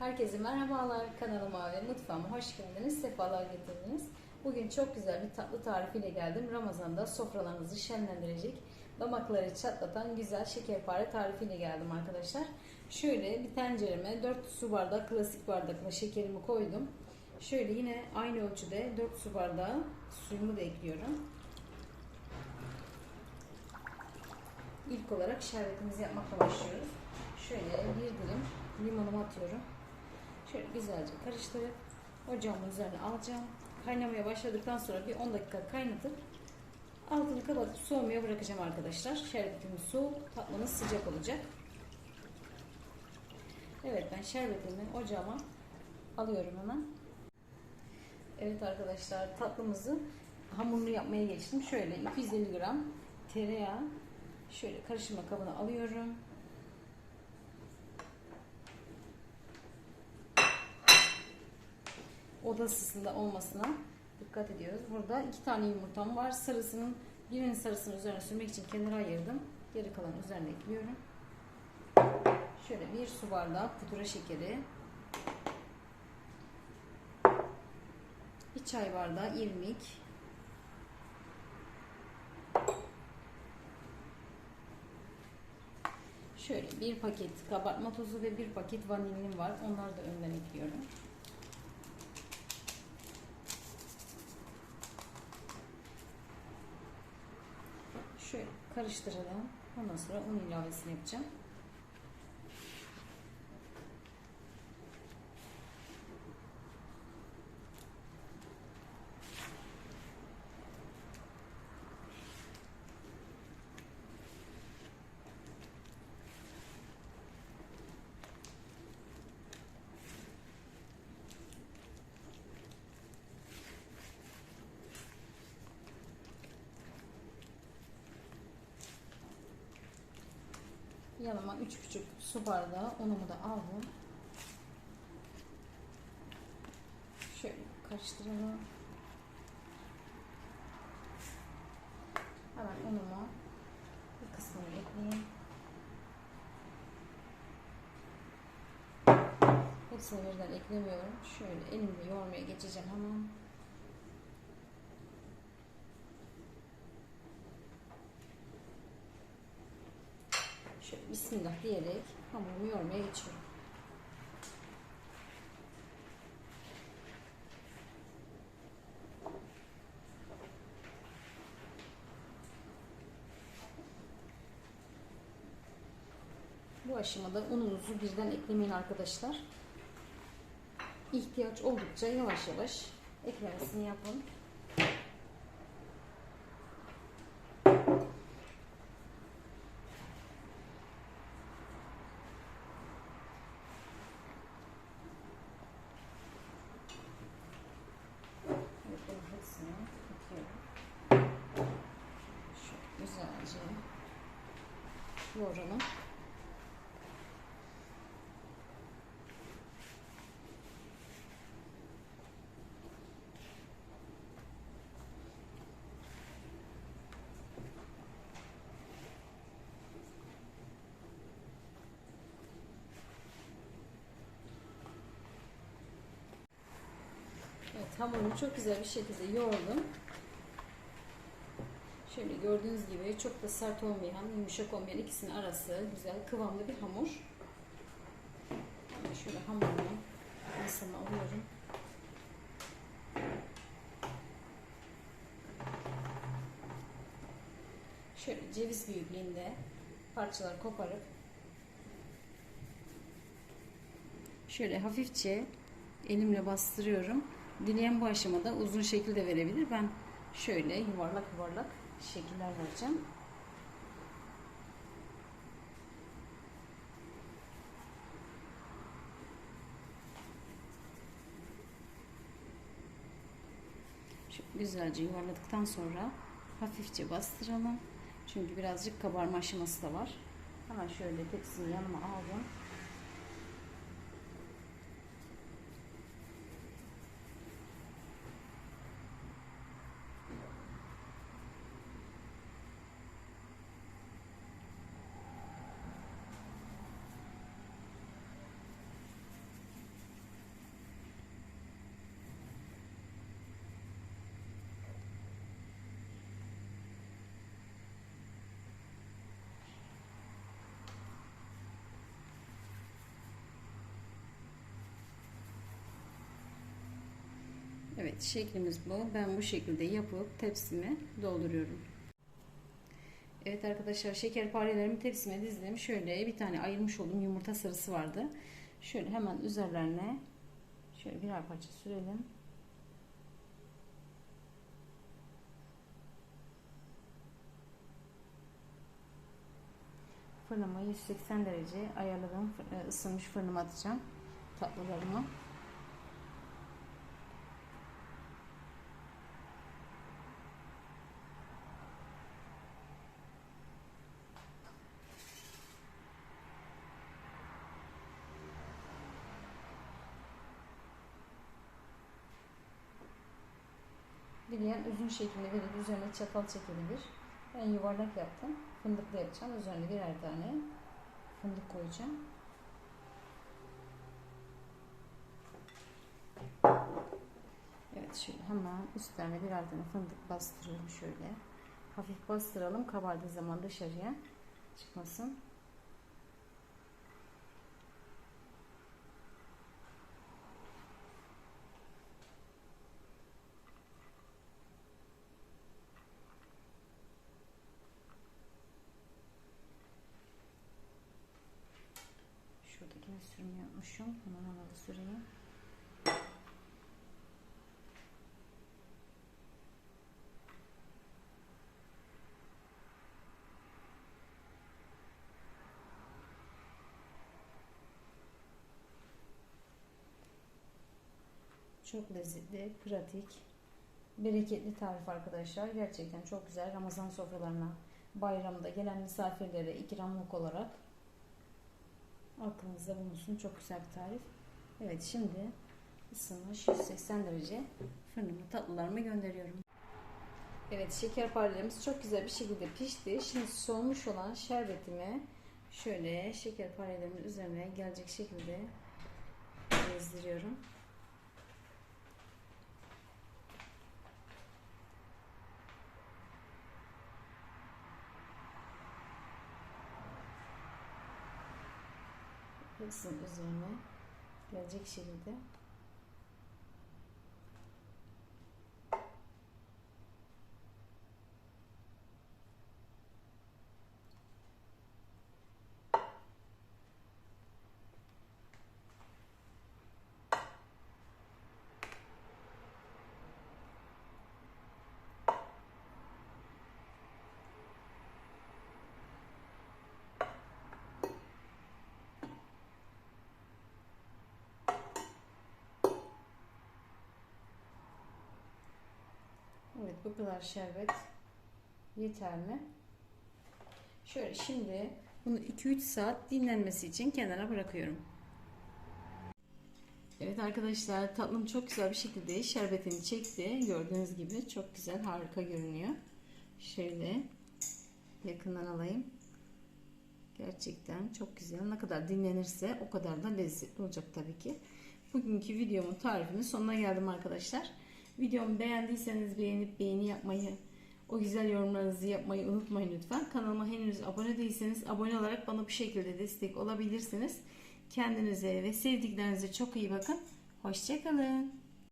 Herkese merhabalar. Kanalıma ve mutfağıma hoş geldiniz. Sefalar getirdiniz. Bugün çok güzel bir tatlı tarifiyle geldim. Ramazan'da sofralarınızı şenlendirecek, damakları çatlatan güzel şekerpare tarifiyle geldim arkadaşlar. Şöyle bir tencereme 4 su bardağı klasik bardakla şekerimi koydum. Şöyle yine aynı ölçüde 4 su bardağı suyumu da ekliyorum. İlk olarak şerbetimizi yapmakla başlıyoruz. Şöyle bir dilim limonumu atıyorum. Şöyle güzelce karıştırıp ocağımın üzerine alacağım. Kaynamaya başladıktan sonra bir 10 dakika kaynatıp altını kapatıp soğumaya bırakacağım arkadaşlar. Şerbetimiz soğuk, tatlımız sıcak olacak. Evet ben şerbetimi ocağıma alıyorum hemen. Evet arkadaşlar tatlımızı hamurunu yapmaya geçtim. Şöyle 250 gram tereyağı şöyle karıştırma kabına alıyorum. Oda ısısında olmasına dikkat ediyoruz. Burada iki tane yumurtam var. Sarısının birinin sarısını üzerine sürmek için kenara ayırdım. Geri kalan üzerine ekliyorum. Şöyle bir su bardağı pudra şekeri. Bir çay bardağı irmik. Şöyle bir paket kabartma tozu ve bir paket vanilin var. Onları da önden ekliyorum. Şöyle karıştıralım. Ondan sonra un ilavesini yapacağım. Yanıma 3,5 su bardağı unumu da aldım. Şöyle karıştıralım. Hemen unumu bir kısmını ekleyeyim. Hepsini birden eklemiyorum. Şöyle elimle yoğurmaya geçeceğim hemen. Şöyle bismillah diyerek hamurumu yoğurmaya geçiyorum. Bu aşamada ununuzu birden eklemeyin arkadaşlar. İhtiyaç oldukça yavaş yavaş eklemesini yapın. Evet, bunun hepsini ekliyorum. Güzelce yoğuralım. Evet hamurumu çok güzel bir şekilde yoğurdum. Şöyle gördüğünüz gibi çok da sert olmayan, yumuşak olmayan ikisinin arası güzel kıvamlı bir hamur. Şöyle hamurumu masama alıyorum. Şöyle ceviz büyüklüğünde parçalar koparıp şöyle hafifçe elimle bastırıyorum. Dileyen bu aşamada uzun şekilde verebilir. Ben şöyle yuvarlak yuvarlak şekiller vereceğim. Şöyle güzelce yuvarladıktan sonra hafifçe bastıralım. Çünkü birazcık kabarma aşaması da var. Hemen şöyle tepsinin yanıma aldım. Evet şeklimiz bu. Ben bu şekilde yapıp tepsime dolduruyorum. Evet arkadaşlar şekerparelerimi tepsime dizdim. Şöyle bir tane ayırmış olduğum yumurta sarısı vardı. Şöyle hemen üzerlerine şöyle birer parça sürelim. Fırınıma 180 derece ayarladım. Fır- e, fırınıma atacağım tatlılarımı. Dileyen uzun şeklinde verip üzerine çatal çekebilir. Ben yuvarlak yaptım. Fındıklı yapacağım. Üzerine birer tane fındık koyacağım. Evet şöyle hemen üstlerine birer tane fındık bastırıyorum şöyle. Hafif bastıralım kabardığı zaman dışarıya çıkmasın. Sürmeyi unutmuşum. Hemen ona da süreyim. Çok lezzetli, pratik, bereketli tarif arkadaşlar. Gerçekten çok güzel. Ramazan sofralarına, bayramda gelen misafirlere ikramlık olarak aklınızda bulunsun. Çok güzel bir tarif. Evet şimdi ısınmış 180 derece fırınıma tatlılarımı gönderiyorum. Evet şekerparelerimiz çok güzel bir şekilde pişti. Şimdi soğumuş olan şerbetimi şöyle şekerparelerimin üzerine gelecek şekilde gezdiriyorum. Hepsinin üzerine. Gelecek şekilde bu kadar şerbet yeterli. Şöyle şimdi bunu 2-3 saat dinlenmesi için kenara bırakıyorum. Evet arkadaşlar tatlım çok güzel bir şekilde şerbetini çekti. Gördüğünüz gibi çok güzel harika görünüyor. Şöyle yakından alayım. Gerçekten çok güzel. Ne kadar dinlenirse o kadar da lezzetli olacak tabii ki. Bugünkü videomun tarifinin sonuna geldim arkadaşlar. Videomu beğendiyseniz beğenip beğeni yapmayı, o güzel yorumlarınızı yapmayı unutmayın lütfen. Kanalıma henüz abone değilseniz abone olarak bana bu şekilde destek olabilirsiniz. Kendinize ve sevdiklerinize çok iyi bakın. Hoşçakalın.